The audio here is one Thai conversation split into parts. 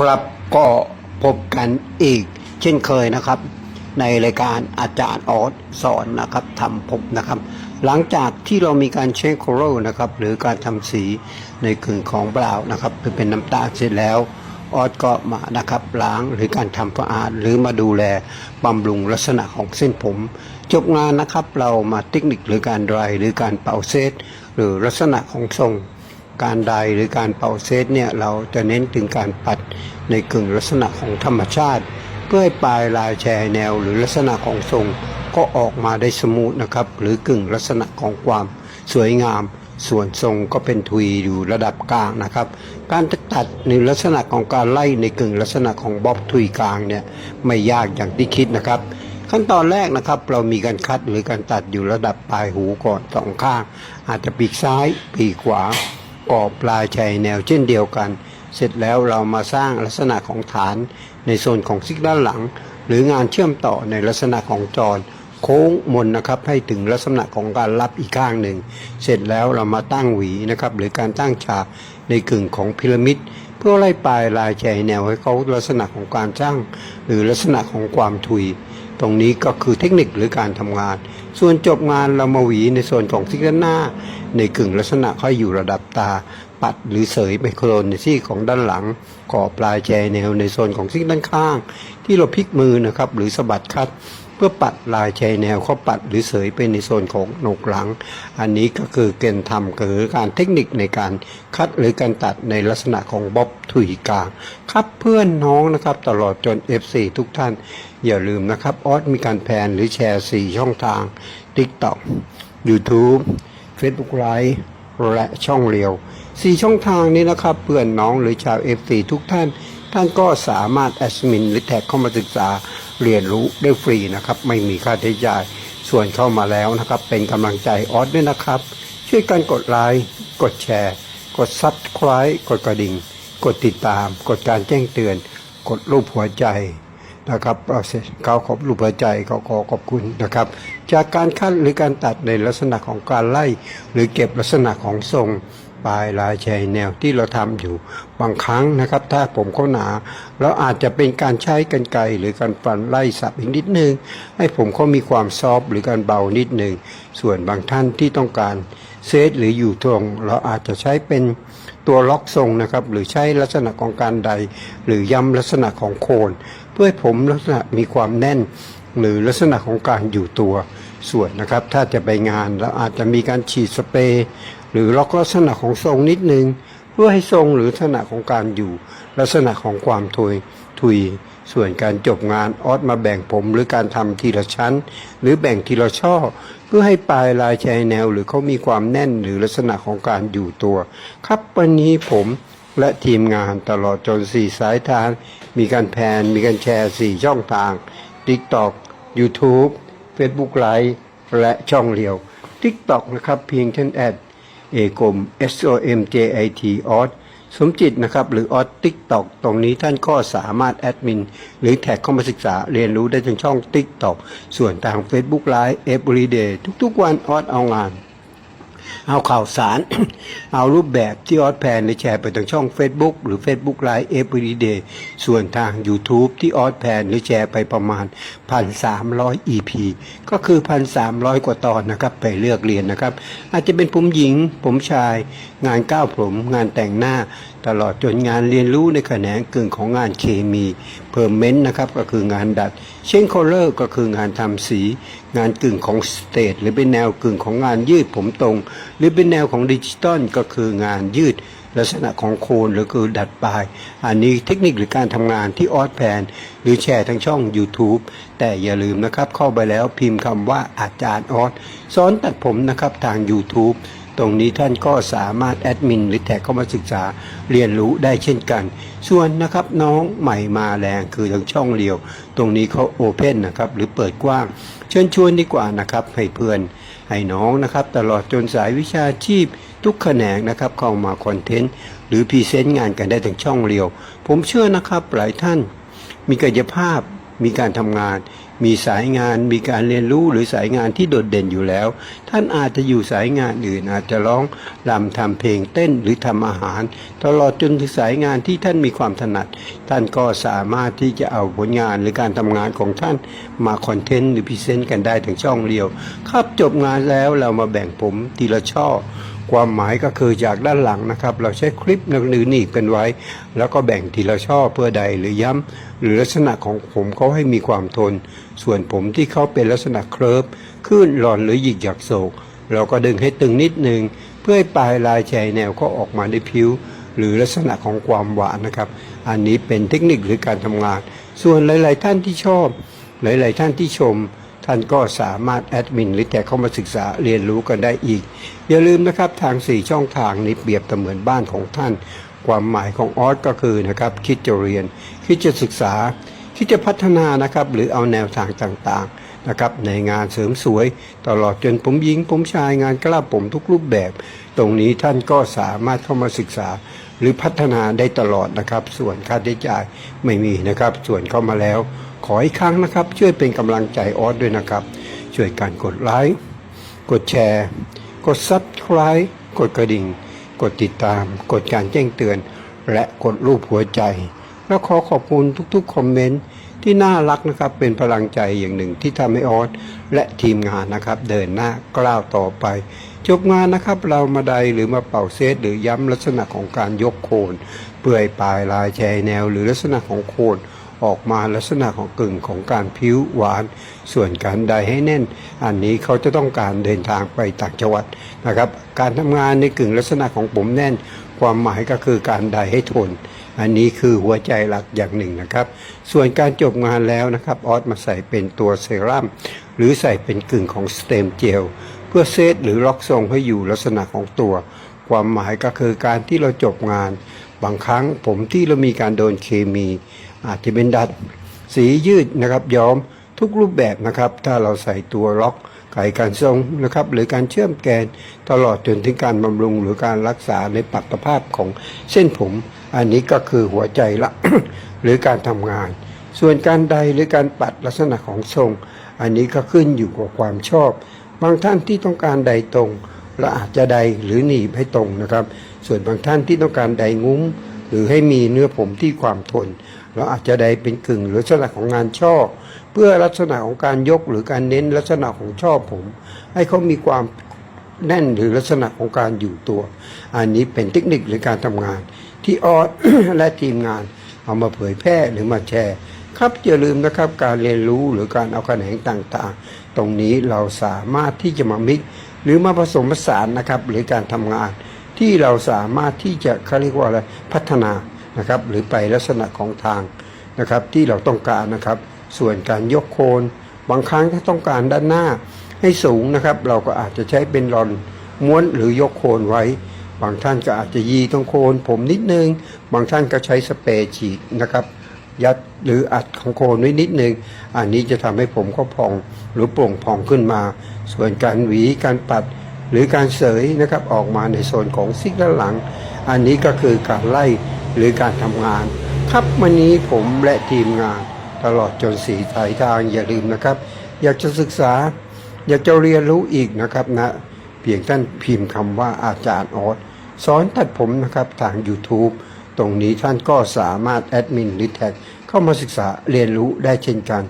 ครับก็พบกันอีก เช่นเคยนะครับ ในรายการอาจารย์ออสสอนนะครับทำผมนะครับ หลังจากที่เรามีการเช็คโคโรนะครับหรือการทำสีในกึ่งของเปล่านะครับเพื่อเป็นน้ำตาลเสร็จแล้วออสก็มานะครับล้างหรือการทำความสะอาดหรือมาดูแลบำรุงลักษณะของเส้นผม จบงานนะครับเรามาเทคนิคหรือการดรายหรือการเป่าเซตหรือลักษณะของทรง การไดหรือการเป่าเซตเนี่ยเราจะเน้นถึงการปัดในกึ่งลักษณะของธรรมชาติ เพื่อให้ปลายลายแชร์แนวหรือลักษณะของทรง ก็ออกมาได้สมูทนะครับ หรือกึ่งลักษณะของความสวยงาม ส่วนทรงก็เป็นทวีอยู่ระดับกลางนะครับ การตัดในลักษณะของการไล่ในกึ่งลักษณะของบ๊อบทวีกลางเนี่ยไม่ยากอย่างที่คิดนะครับขั้นตอนแรกนะครับ เรามีการคัดหรือการตัดอยู่ระดับปลายหูก่อนสองข้าง อาจจะปีกซ้าย ปีกขวา ออกปลายชายแนวเช่นเดียวกัน เสร็จแล้วเรามาสร้างลักษณะของฐานในโซนของซิกด้านหลัง หรืองานเชื่อมต่อในลักษณะของจรโค้งมนนะครับให้ถึงลักษณะของการรับอีกข้างหนึ่ง เสร็จแล้วเรามาตั้งหวีนะครับหรือการตั้งฉากในกึ่งของพีระมิด เพื่อไล่ปลายลายแชายแนวให้เขาลักษณะของการสร้างหรือลักษณะของความทุย ตรงนี้ก็คือเทคนิคหรือการทำงาน ส่วนจบงานเรามาหวีในส่วนของซิกด้านหน้า ในกึ่งลักษณะค่อยอยู่ระดับตา ปัดหรือเสยไมโครนในที่ของด้านหลังก่อปลายแจแนวในโซนของซิกด้านข้าง ที่เราพลิกมือนะครับหรือสะบัดคัด พื่อปัดลายแชแนวเขาปัดหรือเสยไปในโซนของโหนกหลัง อันนี้ก็คือเกณฑ์ทำคือการเทคนิคในการคัดหรือการตัดในลักษณะของบ๊อบถุยกลางครับเพื่อนน้องนะครับตลอดจน F4 ทุกท่าน อย่าลืมนะครับออสมีการแพนหรือแชร์ 4 ช่องทาง TikTok YouTube Facebook Live และช่องเรียว 4 ช่องทางนี้นะครับเพื่อนน้องหรือชาว F4 ทุกท่าน ท่านก็สามารถแอดมินหรือแท็กเข้ามาศึกษา เรียนรู้ได้ฟรีนะครับ ไม่มีค่าใช้จ่าย ส่วนเข้ามาแล้วนะครับ เป็นกำลังใจออสด้วยนะครับ ช่วยกันกดไลค์กดแชร์ กดซับสไคร b e กดกระดิ่ง กดติดตาม กดการแจ้งเตือน กดรูปหัวใจนะครับเอาเขาขอบรูปหัวใจเขาขอขอบคุณนะครับ จากการคัดหรือการตัดในลักษณะของการไล่ หรือเก็บลักษณะของทรง ปลายลายแชยแนวที่เราทำอยู่บางครั้งนะครับ ถ้าผมเขาหนาแล้วอาจจะเป็นการใช้กันไกรหรือการฟันไล่สับอีกนิดนึง ให้ผมเขามีความซอฟหรือการเบานิดนึง ส่วนบางท่านที่ต้องการเซตหรืออยู่ตรงเราอาจจะใช้เป็นตัวล็อกทรงนะครับ หรือใช้ลักษณะของการใด หรือย้ำลักษณะของโคน เพื่อให้ผมลักษณะมีความแน่น หรือลักษณะของการอยู่ตัวส่วนนะครับ ถ้าจะไปงานเราอาจจะมีการฉีดสเปรย์ หรือล็อกลักษณะของทรงนิดนึง เพื่อให้ทรงหรือลักษณะของการอยู่ ลักษณะของความทุยทุยส่วนการจบงานออสมาแบ่งผมหรือการทำทีละชั้น หรือแบ่งทีละช่อ เพื่อให้ปลายลายชายแนวหรือเขามีความแน่นหรือลักษณะของการอยู่ตัว ครับวันนี้ผมและทีมงานตลอดจนสี่สายทาง มีการแพนมีการแชร์สี่ช่องทาง TikTok YouTube Facebook Live และช่องเรียว TikTok นะครับเพียงท่านแอด เอกม S O M J I T ออสสมจิตนะครับ หรือออสติ๊กตอกตรงนี้ท่านก็สามารถแอดมิน หรือแท็กเข้ามาศึกษาเรียนรู้ได้ทางช่องติ๊กตอกส่วนทาง Facebook Live Everyday ทุกๆวันออสเอางาน เอาข่าวสาร เอารูปแบบที่ออสแพนในแชร์ไปทางช่อง Facebook หรือ Facebook Live Everyday ส่วนทาง YouTube ที่ออสแพนหรือแชร์ไปประมาณ 1,300 EP ก็คือ 1,300 กว่าตอนนะครับ ไปเลือกเรียนนะครับ อาจจะเป็นผมหญิง ผมชาย งานก้าวผม งานแต่งหน้า ตลอดจนงานเรียนรู้ในแขนงกึ่งของงานเคมีเพอร์เมนต์นะครับก็คืองานดัด เช่นโคลเลอร์ก็คืองานทำสี งานกึ่งของสเตทหรือเป็นแนวกึ่งของงานยืดผมตรง หรือเป็นแนวของดิจิตอลก็คืองานยืดลักษณะของโคนหรือคือดัดปลาย อันนี้เทคนิคหรือการทำงานที่ออสแพนหรือแชร์ทางช่อง YouTube แต่อย่าลืมนะครับเข้าไปแล้วพิมพ์คำว่าอาจารย์ออสสอนตัดผมนะครับทาง YouTube ตรงนี้ท่านก็สามารถแอดมินหรือแท็กเข้ามาศึกษาเรียนรู้ได้เช่นกัน ส่วนนะครับน้องใหม่มาแรงคือทางช่องเรียว ตรงนี้เขาโอเพนนะครับหรือเปิดกว้าง เชิญชวนดีกว่านะครับให้เพื่อนให้น้องนะครับตลอดจนสายวิชาชีพทุกแขนงนะครับเข้ามาคอนเทนต์หรือพรีเซนต์งานกันได้ทางช่องเรียว ผมเชื่อนะครับหลายท่านมีกายภาพมีการทำงาน มีสายงานมีการเรียนรู้หรือสายงานที่โดดเด่นอยู่แล้ว ท่านอาจจะอยู่สายงานอื่นอาจจะร้องรำทำเพลงเต้นหรือทำอาหาร ตลอดจนถึงสายงานที่ท่านมีความถนัด ท่านก็สามารถที่จะเอาผลงานหรือการทำงานของท่านมาคอนเทนต์หรือพรีเซนต์กันได้ถึงช่องเดียว ครับจบงานแล้วเรามาแบ่งผมทีละช่อ ความหมายก็คือจากด้านหลังนะครับ เราใช้คลิปหรือหนีบกันไว้ แล้วก็แบ่งทีละช่อเพื่อใดหรือย้ำหรือลักษณะของผมเขาให้มีความทน ส่วนผมที่เขาเป็นลักษณะเคลิบขึ้นหลอนหรือหยิกหยักโศก เราก็ดึงให้ตึงนิดนึง เพื่อให้ปลายลายแฉแนวก็ออกมาได้ผิว หรือลักษณะของความหวานนะครับ อันนี้เป็นเทคนิคหรือการทำงาน ส่วนหลาย ๆ ท่านที่ชอบ หลาย ๆ ท่านที่ชม ท่านก็สามารถแอดมินหรือแท็กเข้ามาศึกษาเรียนรู้กันได้อีก อย่าลืมนะครับทาง 4 ช่องทางนี้เปรียบเสมือนบ้านของท่าน ความหมายของออสก็คือนะครับคิดจะเรียน คิดจะศึกษา คิดจะพัฒนานะครับหรือเอาแนวทางต่างๆนะครับในงานเสริมสวย ตลอดจนผมหญิงผมชายงานกล้าผมทุกรูปแบบ ตรงนี้ท่านก็สามารถเข้ามาศึกษาหรือพัฒนาได้ตลอดนะครับ ส่วนค่าใช้จ่ายไม่มีนะครับ ส่วนเข้ามาแล้ว ขออีกครั้งนะครับ ช่วยเป็นกำลังใจออสด้วยนะครับ ช่วยการกดไลค์กดแชร์ กดซับสไคร b ์กดกระดิ่ง กดติดตาม กดการแจ้งเตือน และกดรูปหัวใจ แล้วขอขอบคุณทุกๆคอมเมนต์ที่น่ารักนะครับเป็นพลังใจอย่างหนึ่งที่ทำให้ออสและทีมงานนะครับ เดินหน้ากล้าวต่อไป จบงานนะครับเรามาใดหรือมาเป่าเซตหรือย้ำลักษณะของการยกโคน เปื่อยปลายลายแชยแนว หรือลักษณะของโคน ออกมาลักษณะของกึ่งของการผิวหวาน ส่วนการใดให้แน่น อันนี้เขาจะต้องการเดินทางไปต่างจังหวัดนะครับ การทำงานในกึ่งลักษณะของผมแน่น ความหมายก็คือการใดให้ทน อันนี้คือหัวใจหลักอย่างหนึ่งนะครับ ส่วนการจบงานแล้วนะครับออสมาใส่เป็นตัวเซรั่มหรือใส่เป็นกึ่งของสเต็มเจลเพื่อเซตหรือล็อกทรงให้อยู่ลักษณะของตัวความหมายก็คือการที่เราจบงาน บางครั้งผมที่เรามีการโดนเคมี อาจจะเป็นดัดสียืดนะครับย้อมทุกรูปแบบนะครับ ถ้าเราใส่ตัวล็อกไขการทรงนะครับ หรือการเชื่อมแกนตลอดจนถึงการบำรุงหรือการรักษาในปรับภาพของเส้นผม อันนี้ก็คือหัวใจละ หรือการทำงาน ส่วนการใดหรือการปัดลักษณะของทรง อันนี้ก็ขึ้นอยู่กับความชอบ บางท่านที่ต้องการใดตรงเราอาจจะใดหรือหนีบให้ตรงนะครับ ส่วนบางท่านที่ต้องการใดงุ้ม หรือให้มีเนื้อผมที่ความทน เราอาจจะใดเป็นกึ่งหรือลักษณะของงานช่อ เพื่อลักษณะของการยกหรือการเน้นลักษณะของช่อผม ให้เขามีความแน่นหรือลักษณะของการอยู่ตัว อันนี้เป็นเทคนิคหรือการทำงาน ที่ออสและทีมงาน เอามาเผยแพร่หรือมาแชร์ ครับอย่าลืมนะครับการเรียนรู้หรือการเอาแขนงต่างๆ ตรงนี้เราสามารถที่จะมามิกหรือมาผสมผสานนะครับหรือการทำงานที่เราสามารถที่จะเขาเรียกว่าอะไรพัฒนา นะครับหรือไปลักษณะของทางนะครับที่เราต้องการนะครับ ส่วนการยกโคนบางครั้งถ้าต้องการด้านหน้าให้สูงนะครับ เราก็อาจจะใช้เป็นรอนม้วนหรือยกโคนไว้ บางท่านก็อาจจะยีตรงโคนผมนิดนึง บางท่านก็ใช้สเปรย์ฉีดนะครับ ยัดหรืออัดของโคนไว้นิดนึง อันนี้จะทำให้ผมเขาพองหรือโปร่งพองขึ้นมา ส่วนการหวีการปัดหรือการเสยนะครับออกมาในโซนของซิกด้านหลัง อันนี้ก็คือการไล่ หรือการทำงาน ครับวันนี้ผมและทีมงานตลอดจนสีสายทางอย่าลืมนะครับ อยากจะศึกษา อยากจะเรียนรู้อีกนะครับนะ เพียงท่านพิมพ์คำว่าอาจารย์ออสสอนตัดผมนะครับทาง YouTube ตรงนี้ท่านก็สามารถแอดมินหรือแท็กเข้ามาศึกษาเรียนรู้ได้เช่นกัน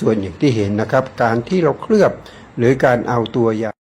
ส่วนอย่างที่เห็นนะครับ การที่เราเคลือบหรือการเอาตัวยา